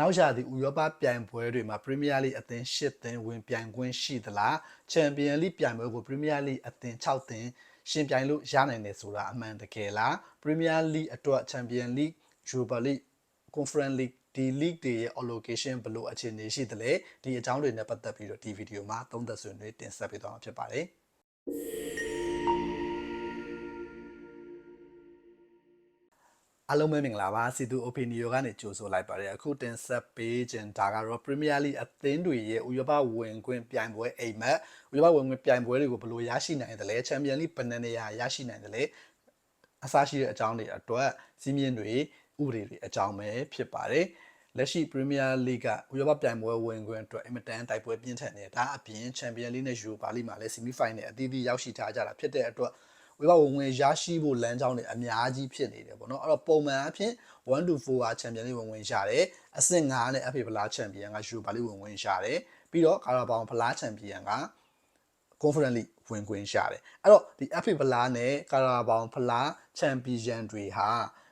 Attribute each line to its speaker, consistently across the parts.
Speaker 1: နောက်ရသည့်ဥရောပပြိုင်ပွဲတွေမှာ Premier League အသင်း၈သင်းဝင်ပြိုင်ခွင့်ရှိသလား Champions League ပြိုင်ပွဲကို Premier League အသင်း6သင်းရှင်ပြိုင်လို့ရနိုင်တယ်ဆိုတာအမှန်တကယ်လား Premier League အတွက် Champions League Europa League Conference League ဒီ league တွေရဲ့ allocation ဘယ်လိုအခြေအနေရှိသလဲဒီအကြောင်းတွေနဲ့ပတ်သက်ပြီးတော့ဒီဗီဒီယိုမှာသုံးသပ်ဆွေးနွေးတင်ဆက်ပေးသွားမှာဖြစ်ပါတယ် အားလုံးပဲမင်္ဂလာပါစီတူ opinion ကနေကြိုဆိုလိုက်ပါတယ်အခုတင်ဆက်ပေးခြင်းဒါကတော့ Premier League အသင်းတွေရဲ့ဥရောပဝင်ခွင့်ပြိုင်ပွဲအိမ်မက်ဥရောပဝင်ခွင့်ပြိုင်ပွဲတွေကိုဘယ်လိုရရှိနိုင်တယ်လဲ Champions League ဘယ်နှစ်နေရာရရှိနိုင်တယ်လဲအစားရှိတဲ့အကြောင်းတွေအတွက်စီးမြင်တွေဥပဒေတွေအကြောင်းပဲဖြစ်ပါတယ်လက်ရှိ Premier League ကဥရောပပြိုင်ပွဲဝင်ခွင့်အတွက်အင်မတန်တိုက်ပွဲပြင်းထန်နေတာဒါအပြင် Champions League နဲ့ Europa League မှာလည်း semi final အသီးသီးရောက်ရှိထားကြတာဖြစ်တဲ့အတွက် ဝေဘဝင်ဝင်ရရှိဖို့လမ်းကြောင်းတွေအများကြီးဖြစ်နေတယ်ပေါ့နော်အဲ့တော့ပုံမှန်အဖြစ်1 to 4ကချန်ပီယံလိဝင်ဝင်ရတယ်အဆင့်9နဲ့ FA ဖလားချန်ပီယံကယူပါလိဝင်ဝင်ရတယ်ပြီးတော့ကာရာဘောင်ဖလားချန်ပီယံက Conference League ဝင်ခွင့်ရတယ်အဲ့တော့ဒီ FA ဖလားနဲ့ကာရာဘောင်ဖလားချန်ပီယံတွေဟာ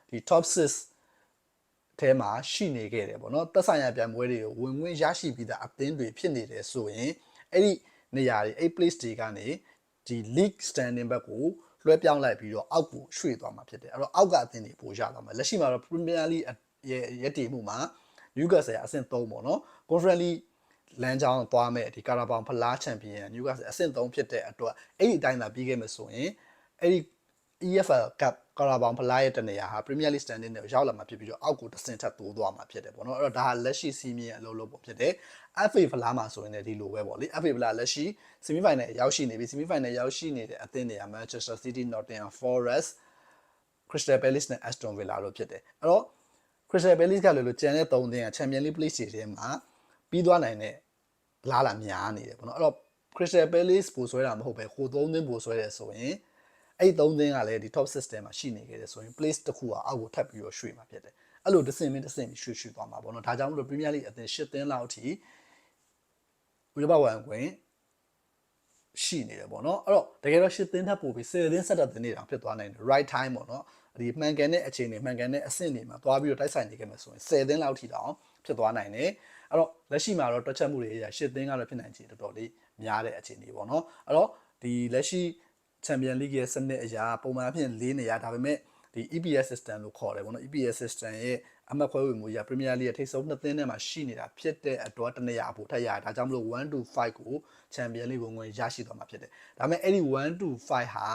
Speaker 1: ဒီ top 6ထဲမှာရှိနေခဲ့တယ်ပေါ့နော်သက်ဆိုင်ရာပြိုင်ပွဲတွေကိုဝင်ဝင်ရရှိပြီးသားအသင်းတွေဖြစ်နေတယ်ဆိုရင်အဲ့ဒီနေရာတွေအဲ့ place တွေကနေဒီ league standing ဘက်ကို လွှဲပြောင်းလိုက်ပြီးတော့အောက်ကိုရွှေ့သွားမှာဖြစ်တယ်အဲ့တော့အောက်ကအသင်းတွေပိုရသွားမှာလက်ရှိမှာတော့ Premier League ရဲ့ရည်တည်မှုမှာ Newcastle အဆင့်3ပေါ့နော် Conference League လမ်းကြောင်းသွားမဲ့ဒီကာရာဘောင်ဖလားချန်ပီယံ Newcastle အဆင့်3ဖြစ်တဲ့အတွက်အဲ့ဒီအတိုင်းသာပြီးခဲ့မယ်ဆိုရင်အဲ့ဒီ EFL Cup ကာရာဘောင်ဖလားရဲ့တနေရာဟာ Premier League standing နဲ့ရောက်လာမှာဖြစ်ပြီးတော့အောက်ကိုတစ်ဆင့်ထပ်တိုးသွားမှာဖြစ်တယ်ပေါ့နော်အဲ့တော့ဒါဟာလက်ရှိစီးမြင်အလုပ်လုပ်ပုံဖြစ်တယ် FA ဖလားမှာဆိုရင်လည်းဒီလိုပဲပေါ့လေ FA ဖလားလက်ရှိ semi final ရောက်ရှိနေပြီ semi final ရောက်ရှိနေတဲ့အသင်းတွေက Manchester City Nottingham Forest Crystal Palace နဲ့ Aston Villa တို့ဖြစ်တယ်အဲ့တော့ Crystal Palace ကလည်းလို့ကျန်တဲ့၃သင်းက Champions League place တွေထဲမှာပြီးသွားနိုင်တဲ့လားလာများနေတယ်ပေါ့နော်အဲ့တော့ Crystal Palace ပိုဆွဲတာမဟုတ်ပဲဟို၃သင်းပိုဆွဲတယ်ဆိုရင် အဲ့ဒီ၃သင်းကလည်းဒီ top system မှာရှိနေခဲ့တယ်ဆိုရင် place တစ်ခုကအောက်ကိုထပ်ပြီးတော့ရွှေ့မှာဖြစ်တယ်အဲ့လိုတစ်ဆင့်မင်းတစ်ဆင့်ပြီးရွှေ့ရွှေ့သွားမှာပေါ့နော်ဒါကြောင့်မလို့ Premier League အသင်း၈သင်းလောက်အထိဥရောပဝမ်ကွင်းရှိနေတယ်ပေါ့နော်အဲ့တော့တကယ်တော့၈သင်းထပ်ပို့ပြီး10သင်း17သင်းနေတောင်ဖြစ်သွားနိုင်တယ် right time ပေါ့နော်ဒီမှန်ကန်တဲ့အခြေအနေမှန်ကန်တဲ့အဆင့်တွေမှာသွားပြီးတော့တိုက်ဆိုင်နေခဲ့မယ်ဆိုရင်10သင်းလောက်ထိတောင်ဖြစ်သွားနိုင်တယ်အဲ့တော့လက်ရှိမှာတော့တွက်ချက်မှုတွေအရာ၈သင်းကတော့ဖြစ်နိုင်ခြေတော်တော်လေးများတဲ့အခြေအနေပေါ့နော်အဲ့တော့ဒီလက်ရှိ Champion League ရဲ့စနစ်အရာပုံမှန်အဖြစ်၄နေရာဒါပေမဲ့ဒီ EPS system လို့ခေါ်တယ်ပေါ့နော် EPS system ရဲ့အမှတ်ခွဲဝေမှုရ Premier League ရဲ့ထိပ်ဆုံးနှစ်သင်းထဲမှာရှိနေတာဖြစ်တဲ့အတွက်တနေရာအဖို့ထက်ရဒါကြောင့်မလို့1 to 5ကို Champion League ဝင်ဝင်ရရှိသွားမှာဖြစ်တယ်ဒါပေမဲ့အဲ့ဒီ1 to 5ဟာ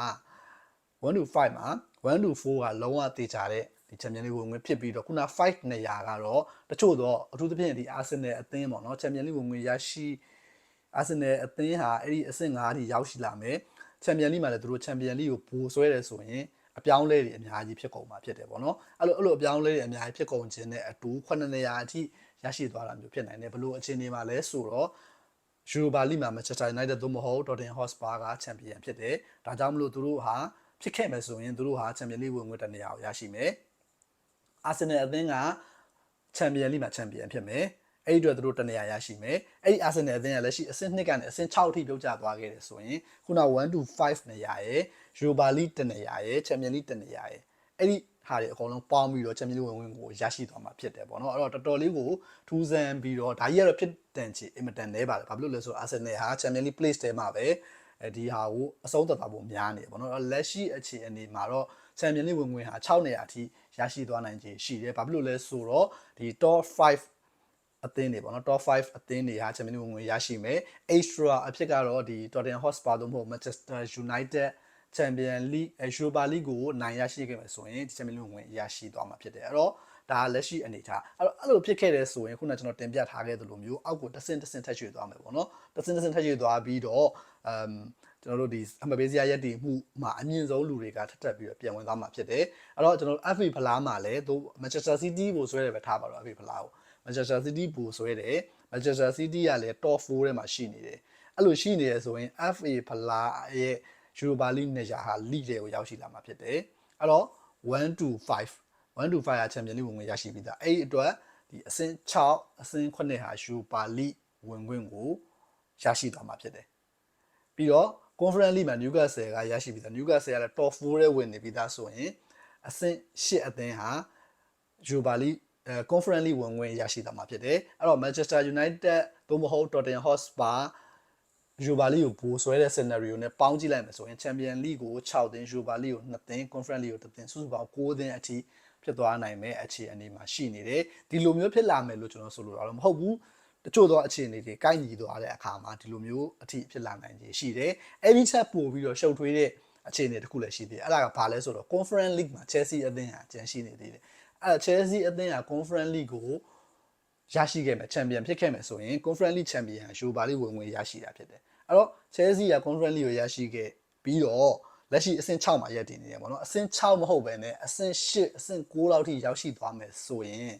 Speaker 1: 1 to 5မှာ1 to 4ကလုံးဝတေချာတဲ့ဒီ Champion League ဝင်ဝင်ဖြစ်ပြီးတော့ခုန5နေရာကတော့တချို့တော့အထူးသဖြင့်ဒီ Arsenal အသင်းပေါ့နော် Champion League ဝင်ဝင်ရရှိ Arsenal အသင်းဟာအဲ့ဒီအဆင့်5ထိရောက်ရှိလာမယ် ချန်ပီယံလိမှာလည်းသူတို့ချန်ပီယံလိကိုဘိုးဆွဲတယ်ဆိုရင်အပြောင်းလဲတွေအများကြီးဖြစ်ကုန်မှာဖြစ်တယ်ပေါ့နော်အဲ့လိုအဲ့လိုအပြောင်းလဲတွေအများကြီးဖြစ်ကုန်ခြင်းနဲ့အတူခုနှစ်နေရာအထိရရှိသွားတာမျိုးဖြစ်နိုင်တယ်ဘလို့အခြေအနေမှာလဲဆိုတော့ယူရိုပါလိမှာမန်ချက်စတာယူနိုက်တက်သို့မဟုတ်ဒေါ်တင်ဟော့စပါကချန်ပီယံဖြစ်တယ်ဒါကြောင့်မလို့သူတို့ဟာဖြစ်ခဲ့မယ်ဆိုရင်သူတို့ဟာချန်ပီယံလိဝင်ငွေတနေရာကိုရရှိမယ်အာဆင်နယ်အသင်းကချန်ပီယံလိမှာချန်ပီယံဖြစ်မယ် အဲ့ဒီအတွက်သူတို့တနေရာရရှိမယ်အဲ့ဒီအာဆင်နယ်အသင်းကလက်ရှိအဆင့်2ကနေအဆင့်6အထိပြုတ်ကျသွားခဲ့တယ်ဆိုရင်ခုန1 to 5နေရာရယ်ယူရိုပါလိတနေရာရယ်ချန်ပီယံလိတနေရာရယ်အဲ့ဒီဟာတွေအကုန်လုံးပေါင်းပြီးတော့ချန်ပီယံလိဝင်ဝင်ကိုရရှိသွားမှာဖြစ်တယ်ပေါ့နော်အဲ့တော့တော်တော်လေးကိုထူးဆန်းပြီးတော့ဒါကြီးကတော့ဖြစ်တန်ချီအင်မတန်နေပါတယ်ဘာဖြစ်လို့လဲဆိုတော့အာဆင်နယ်ဟာချန်ပီယံလိ place ထဲမှာပဲအဲဒီဟာကိုအဆုံးသတ်သွားဖို့များနေတယ်ပေါ့နော်လက်ရှိအခြေအနေမှာတော့ချန်ပီယံလိဝင်ဝင်ဟာ6နေရာအထိရရှိသွားနိုင်ခြေရှိတယ်ဘာဖြစ်လို့လဲဆိုတော့ဒီ top 5 အသင်းတွေပေါ့နော် top 5အသင်းတွေဟာချန်ပီယံလိဝင်ဝင်ရရှိမယ် extra အဖြစ်ကတော့ဒီ Tottenham Hotspur တို့မဟုတ် Manchester United ချန်ပီယံလိယူရိုပါလိကိုနိုင်ရရှိခဲ့မယ်ဆိုရင်ဒီချန်ပီယံလိဝင်ရရှိသွားမှာဖြစ်တယ်အဲ့တော့ဒါလက်ရှိအနေထားအဲ့တော့အဲ့လိုဖြစ်ခဲ့တဲ့ဆိုရင်ခုနကျွန်တော်တင်ပြထားခဲ့သလိုမျိုးအောက်ကိုတဆင့်တဆင့်ထပ်ရွှေ့သွားမယ်ပေါ့နော်တဆင့်တဆင့်ထပ်ရွှေ့သွားပြီးတော့အမ်ကျွန်တော်တို့ဒီအမပေးစရာရက်တည်မှုမှာအမြင့်ဆုံးလူတွေကထပ်ထပ်ပြီးတော့ပြန်ဝင်သွားမှာဖြစ်တယ်အဲ့တော့ကျွန်တော်တို့ FA ဖလားမှာလည်းသူ Manchester City ကိုဆွဲတယ်ပဲထားပါတော့ FA ဖလားကို Manchester City ပူဆွဲတယ် Manchester City ကလည်း top 4ထဲမှာရှိနေတယ်အဲ့လိုရှိနေရဆိုရင် FA ဖလားရဲ့ Europa League နဲ့ရာဟာ league တွေကိုရောက်ရှိလာမှာဖြစ်တယ်အဲ့တော့1 to 5 1 to 5က Champions League ဝင်ဝင်ရရှိပြီးသားအဲ့ဒီအတွက်ဒီအဆင့်6အဆင့်9ဟာ Europa League ဝင်ခွင့်ကိုရရှိသွားမှာဖြစ်တယ်ပြီးတော့ Conference League မှာ Newcastle ကရရှိပြီးသား Newcastle ကလည်း top 4ထဲဝင်နေပြီးသားဆိုရင်အဆင့်8အသင်းဟာ Europa League အဲ conference league ဝင်ဝင်ရရှိသွားမှာဖြစ်တယ်အဲ့တော့ Manchester United သို့မဟုတ် Tottenham Hotspur ယူဘာလီကိုဘိုးဆွဲတဲ့ scenario နဲ့ပေါင်းကြည့်လိုက်မယ်ဆိုရင် Champion League ကို6သင်းယူဘာလီကို2သင်း Conference League ကို1သင်းစုစုပေါင်း9သင်းအထိဖြစ်သွားနိုင်မယ်အခြေအနေမှာရှိနေတယ်ဒီလိုမျိုးဖြစ်လာမယ်လို့ကျွန်တော်ဆိုလိုတာတော့မဟုတ်ဘူးတချို့သောအခြေအနေတွေကိုက်ညီသွားတဲ့အခါမှာဒီလိုမျိုးအထိဖြစ်လာနိုင်ခြေရှိတယ်အဲ့ဒီချက်ပို့ပြီးတော့ရှုပ်ထွေးတဲ့အခြေအနေတစ်ခုလည်းရှိသေးတယ်အဲ့ဒါကဘာလဲဆိုတော့ Conference League မှာ Chelsea အသင်းဟာကျန်ရှိနေသေးတယ် အဲ့ Chelsea အသင်းဟာ Conference League ကိုရရှိခဲ့မယ်ချန်ပီယံဖြစ်ခဲ့မယ်ဆိုရင် Conference League ချန်ပီယံယူဘာလီဝင်ဝင်ရရှိတာဖြစ်တယ်အဲ့တော့ Chelsea က Conference League ကိုရရှိခဲ့ပြီးတော့လက်ရှိအဆင့်6မှာရပ်တည်နေတယ်ပေါ့နော်အဆင့်6မဟုတ်ဘဲနဲ့အဆင့်8အဆင့်9လောက်ထိရောက်ရှိသွားမယ်ဆိုရင်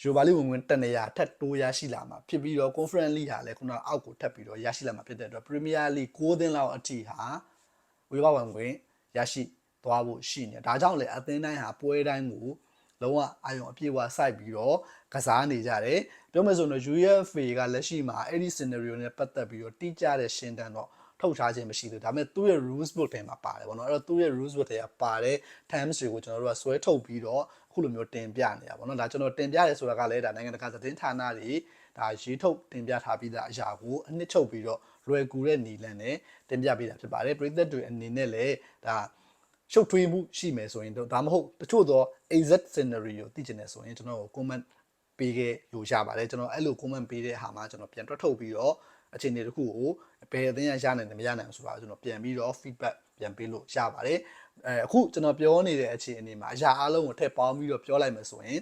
Speaker 1: ယူဘာလီဝင်ဝင်တနေရထက်တိုးရရှိလာမှာဖြစ်ပြီးတော့ Conference League ဟာလည်းခုနကအောက်ကိုထပ်ပြီးတော့ရရှိလာမှာဖြစ်တဲ့အတွက် Premier League 9သင်းလောက်အထိဟာဝေဘဝင်ဝင်ရရှိ သွားဖို့ရှိနေဒါကြောင့်လေအသင်းတိုင်းဟာပွဲတိုင်းကိုလုံးဝအာရုံအပြည့်အဝစိုက်ပြီးတော့ကစားနေကြတယ်ပြောမယ်ဆိုတော့ UEFA ကလက်ရှိမှာအဲ့ဒီ scenario နဲ့ပတ်သက်ပြီးတော့တိကျတဲ့ရှင်းတန်းတော့ထုတ်ထားခြင်းမရှိသေးဘူးဒါပေမဲ့သူ့ရဲ့ rules book ထဲမှာပါတယ်ပေါ့နော်အဲ့တော့သူ့ရဲ့ rules book ထဲကပါတဲ့ terms တွေကိုကျွန်တော်တို့ကဆွဲထုတ်ပြီးတော့အခုလိုမျိုးတင်ပြနေတာပေါ့နော်ဒါကျွန်တော်တင်ပြရဲဆိုတာကလည်းဒါနိုင်ငံတကာသတင်းဌာနတွေဒါရေးထုတ်တင်ပြထားပြီးသားအရာကိုအနှစ်ချုပ်ပြီးတော့လွယ်ကူတဲ့နီလန်နဲ့တင်ပြပေးတာဖြစ်ပါတယ်ပြည်သက်တွေအနေနဲ့လည်းဒါ ရှုပ်ထွေးမှုရှိမယ်ဆိုရင်တော့ဒါမှမဟုတ်တချို့သော exact scenario သိချင်တယ်ဆိုရင်ကျွန်တော်ကို comment ပေးခဲ့လို့ရပါတယ်ကျွန်တော်အဲ့လို comment ပေးတဲ့ဟာမှာကျွန်တော်ပြန်တွက်ထုတ်ပြီးတော့အခြေအနေတစ်ခုကိုဘယ်အသင်းရရနိုင်တယ်မရနိုင်ဘူးဆိုတာကျွန်တော်ပြန်ပြီးတော့ feedback ပြန်ပေးလို့ရပါတယ်အဲအခုကျွန်တော်ပြောနေတဲ့အခြေအနေမှာအရာအလုံးကိုထည့်ပေါင်းပြီးတော့ပြောလိုက်မယ်ဆိုရင်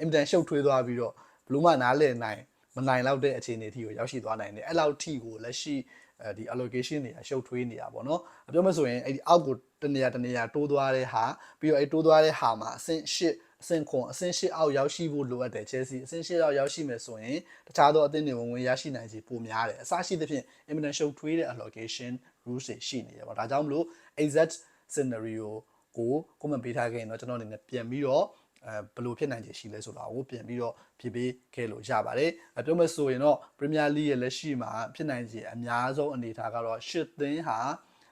Speaker 1: အင်တန်ရှုပ်ထွေးသွားပြီးတော့ဘလို့မှနားလည်နိုင်မနိုင်တော့တဲ့အခြေအနေအထိကိုရောက်ရှိသွားနိုင်တယ်အဲ့လောက်ထိကိုလက်ရှိအဲဒီ allocation တွေအရှုပ်ထွေးနေတာပေါ့နော်ပြောမဆိုရင်အဲ့ဒီအောက်ကိုတ နေရာတနေရာတိုးသွားတဲ့ဟာပြီးတော့အဲ့တိုးသွားတဲ့ဟာမှာအဆင့်၈အဆင့်ခွန်အဆင့်၈အောက်ရောက်ရှိဖို့လိုအပ်တယ် Chelsea အဆင့်၈အောက်ရောက်ရှိမယ်ဆိုရင်တခြားသောအသင်းတွေဝင်ဝင်ရရှိနိုင်ခြေပိုများတယ်အစရှိသဖြင့် imminent ရှုပ်ထွေးတဲ့ allocation rules တွေရှိနေတယ်ပေါ့ဒါကြောင့်မလို့ exact scenario ကို comment ပေးထားခဲ့ရင်တော့ကျွန်တော်အနေနဲ့ပြန်ပြီးတော့အဲဘယ်လိုဖြစ်နိုင်ခြေရှိလဲဆိုတာကိုပြန်ပြီးတော့ဖြည့်ပေးခဲ့လို့ရပါတယ်အပြောမဲ့ဆိုရင်တော့ Premier League ရဲ့လက်ရှိမှာဖြစ်နိုင်ခြေအများဆုံးအနေအထားကတော့ရှစ်သင်းဟာ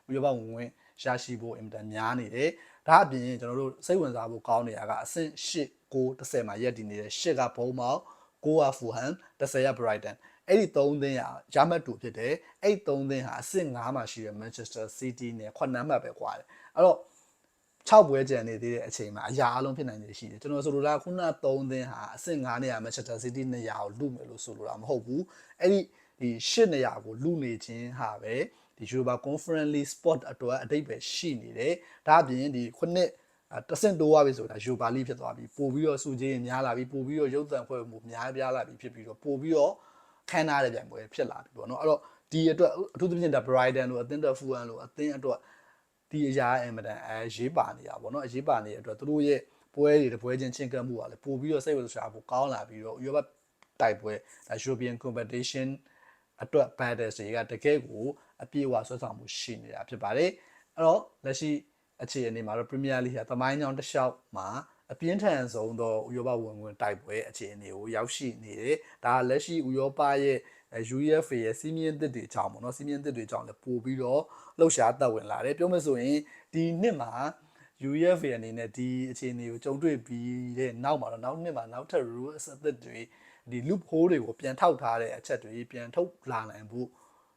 Speaker 1: ဥရောပဝင်ဝင် ရရှိဖို့အင်မတန်များနေတယ်ဒါအပြင်ကျွန်တော်တို့စိတ်ဝင်စားဖို့ကောင်းနေတာကအဆင့်8 9 10မှာရက်တည်နေတယ်8ကဘုံမောက်9ကဖူဟန်10က Brighton အဲ့ဒီ3သင်းဟာရမတ်တူဖြစ်တယ်အဲ့3သင်းဟာအဆင့်9မှာရှိတဲ့ Manchester City နဲ့ခွနမ်းမှတ်ပဲကွာတယ်အဲ့တော့6ပွဲကြံနေသေးတဲ့အချိန်မှာအရာအလုံးဖြစ်နိုင်တယ်ရှိတယ်ကျွန်တော်ဆိုလိုတာခုန3သင်းဟာအဆင့်9နေရာ Manchester City နေရာကိုလူမယ်လို့ဆိုလိုတာမဟုတ်ဘူးအဲ့ဒီဒီ8နေရာကိုလူနေခြင်းဟာပဲ ဒီ Europa Conference League spot အတွက်အတိတ်ပဲရှိနေတယ်ဒါအပြင်ဒီခုနှစ်တဆင့်တိုးသွားပြီဆိုတာယူပါလိဖြစ်သွားပြီပို့ပြီးတော့စုကြီးများလာပြီပို့ပြီးတော့ရုပ်သံဖွဲ့မှုများပြားလာပြီဖြစ်ပြီးတော့ပို့ပြီးတော့ခန်းနာတဲ့ပြိုင်ပွဲဖြစ်လာပြီပေါ့နော်အဲ့တော့ဒီအတွက်အထူးသဖြင့်ဒါ Brighton လို့အသင်းတော် Fulham လို့အသင်းအတွက်ဒီအရာအင်မတန်အဲရေးပါနေတာပေါ့နော်အရေးပါနေတဲ့အတွက်သူတို့ရဲ့ပွဲတွေတပွဲချင်းချင်းကပ်မှုကလည်းပို့ပြီးတော့စိတ်ဝင်စားဖို့ကောင်းလာပြီးတော့ဥရောပတိုက်ပွဲ European competition အတွက် battles တွေကတကယ်ကိုအပြည့်အဝဆွဲဆောင်မှုရှိနေတာဖြစ်ပါတယ်အဲ့တော့လက်ရှိအခြေအနေမှာတော့ Premier League ဟာသမိုင်းကြောင်းတစ်လျှောက်မှာအပြင်းထန်ဆုံးသောဥရောပဝင်ဝင်တိုက်ပွဲအခြေအနေကိုရောက်ရှိနေတယ်။ဒါလက်ရှိဥရောပရဲ့ UEFA ရဲ့စီးမြင့်သစ်တွေကြောင့်ပေါ့နော်စီးမြင့်သစ်တွေကြောင့်လည်းပို့ပြီးတော့လှုပ်ရှားသက်ဝင်လာတယ်။ပြောမယ်ဆိုရင်ဒီနှစ်မှာ UEFA အနေနဲ့ဒီအခြေအနေကိုကြုံတွေ့ပြီးတဲ့နောက်မှာတော့နောက်နှစ်မှာနောက်ထပ် rules အသစ်တွေ ဒီ loop hole တွေကိုပြန်ထောက်ထားတဲ့အချက်တွေပြန်ထုတ်လာနိုင်ဖို့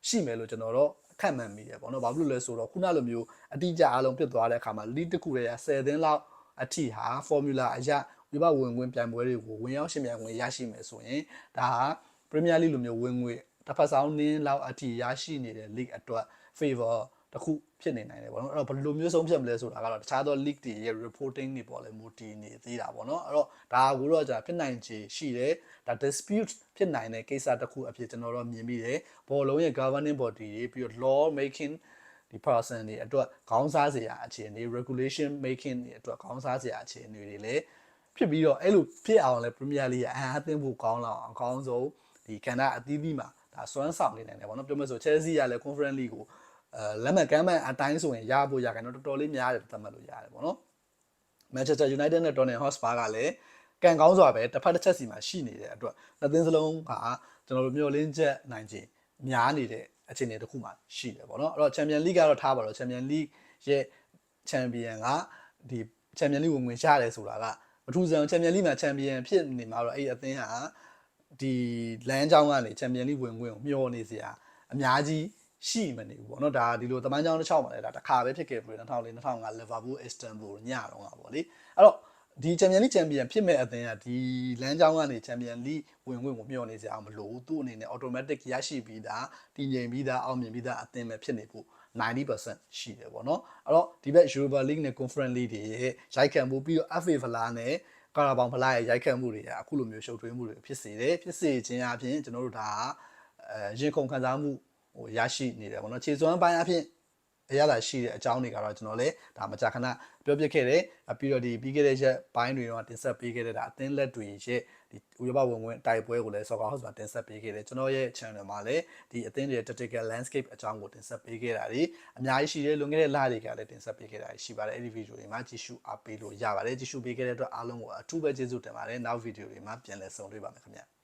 Speaker 1: ရှိမယ်လို့ကျွန်တော်တော့ခန့်မှန်းမိတယ်ပေါ့နော်ဘာဖြစ်လို့လဲဆိုတော့ခုနလိုမျိုးအတိအကျအားလုံးဖြစ်သွားတဲ့အခါမှာ lead တစ်ခုတည်းက10သင်းလောက်အထိဟာ formula အရဝိဘဝင်ဝင်ပြိုင်ပွဲတွေကိုဝင်ရောက်ရှင်ပြိုင်ဝင်ရရှိမယ်ဆိုရင်ဒါဟာ Premier League လိုမျိုးဝင်ငွေတစ်ဖက်ဆောင်နင်းလောက်အထိရရှိနေတဲ့ league အတွက် favor တခုဖြစ်နေနိုင်တယ်ပေါ့နော်အဲ့တော့ဘယ်လိုမျိုးဆုံးဖြတ်မလဲဆိုတာကတော့တခြားသော league တွေရဲ့ reporting တွေပေါ်လဲမူတည်နေသေးတာပေါ့နော်အဲ့တော့ဒါကိုတော့ကြာဖြစ်နိုင်ခြေရှိတယ်ဒါ dispute ဖြစ်နိုင်တဲ့ကိစ္စတစ်ခုအဖြစ်ကျွန်တော်တို့မြင်ပြီးတယ်ဘောလုံးရဲ့ governing body တွေပြီးတော့ law making ဒီ person တွေအတွက်ခေါင်းစားစရာအခြေအနေ regulation making တွေအတွက်ခေါင်းစားစရာအခြေအနေတွေလည်းဖြစ်ပြီးတော့အဲ့လိုဖြစ်အောင်လဲ Premier League အအားအသင်းဖို့ကောင်းလောက်အောင်အကောင်းဆုံးဒီကဏ္ဍအသီးသီးမှာဒါစွမ်းဆောင်နေနိုင်တယ်ပေါ့နော်ပြောမယ်ဆို Chelsea ကလည်း Conference League ကိုအဲ လက်မှတ်ကမ်းမှတ်အတိုင်းဆိုရင်ရဖို့ရခိုင်တော့တော်တော်လေးများတယ်သတ်မှတ်လို့ရတယ်ပေါ့နော် Manchester United နဲ့ Tottenham Hotspur ကလည်းကံကောင်းစွာပဲတစ်ဖက်တစ်ချက်စီမှာရှိနေတဲ့အတွက်နှစ်သင်းစလုံးကကျွန်တော်တို့မျိုးလင်းချက်နိုင်ခြင်းများနေတဲ့အခြေအနေတစ်ခုမှရှိတယ်ပေါ့နော်အဲ့တော့ Champion League ကတော့ထားပါတော့ Champion League ရဲ့ Champion ကဒီ Champion League ဝင်ဝင်ရတယ်ဆိုတာကပထူဆန်ချန်ပီယံလိမှာချန်ပီယံဖြစ်နေမှာတော့အဲ့ဒီအသင်းဟာဒီလမ်းကြောင်းကနေချန်ပီယံလိဝင်ခွင့်ကိုမျှော်နေစရာအများကြီး ရှိမနေဘူးပေါ့နော်ဒါဒီလိုတမန်ကြောင်းတစ်ချောင်းမှာလည်းဒါတစ်ခါပဲဖြစ်ခဲ့ပြီး2004 2005 Liverpool Istanbul ညတော့ကပေါ့လေအဲ့တော့ဒီချန်ပီယံလိချန်ပီယံဖြစ်မဲ့အသင်းကဒီလမ်းကြောင်းကနေချန်ပီယံလိဝင်ခွင့်ကိုမျှော်နေစရာမလိုဘူးသူ့အနေနဲ့ automatic ရရှိပြီးသားတည်ငြိမ်ပြီးသားအောင်မြင်ပြီးသားအသင်းပဲဖြစ်နေဖို့90%ရှိတယ်ပေါ့နော်အဲ့တော့ဒီဘက် Europa League နဲ့ Conference League တွေရဲ့ရိုက်ခံမှုပြီးတော့ FA ဖလားနဲ့ကာရာဘောင်ဖလားရဲ့ရိုက်ခံမှုတွေကအခုလိုမျိုးရှုပ်ထွေးမှုတွေဖြစ်စေတယ်ဖြစ်စေခြင်းအပြင်ကျွန်တော်တို့ဒါအဲရင်ခုန်ခံစားမှု ဟိုရရှိနေတယ်ပေါ့နော်ခြေစွမ်းပိုင်းအပြင်အရသာရှိတဲ့အကြောင်းတွေကတော့ကျွန်တော်လည်းဒါမကြာခဏပြောပြခဲ့တယ်ပြီးတော့ဒီပြီးခဲ့တဲ့ရက်ပိုင်းတွေတော့တင်ဆက်ပေးခဲ့တဲ့ဒါအသင်းလက်တွေရဲ့ဒီဥရောပဝင်ဝင်တိုက်ပွဲကိုလည်း Soccer House မှာတင်ဆက်ပေးခဲ့တယ်ကျွန်တော်ရဲ့ channel မှာလည်းဒီအသင်းတွေရဲ့ tactical landscape အကြောင်းကိုတင်ဆက်ပေးခဲ့တာတွေအများကြီးရှိတယ်လွန်ခဲ့တဲ့လတွေကလည်းတင်ဆက်ပေးခဲ့တာရှိပါတယ်အဲ့ဒီ video တွေမှာကြည့်ရှုအားပေးလို့ရပါတယ်ကြည့်ရှုပေးခဲ့တဲ့အတွက်အားလုံးကိုအထူးပဲကျေးဇူးတင်ပါတယ်နောက် video တွေမှာပြန်လည်ဆုံတွေ့ပါမယ်ခင်ဗျာ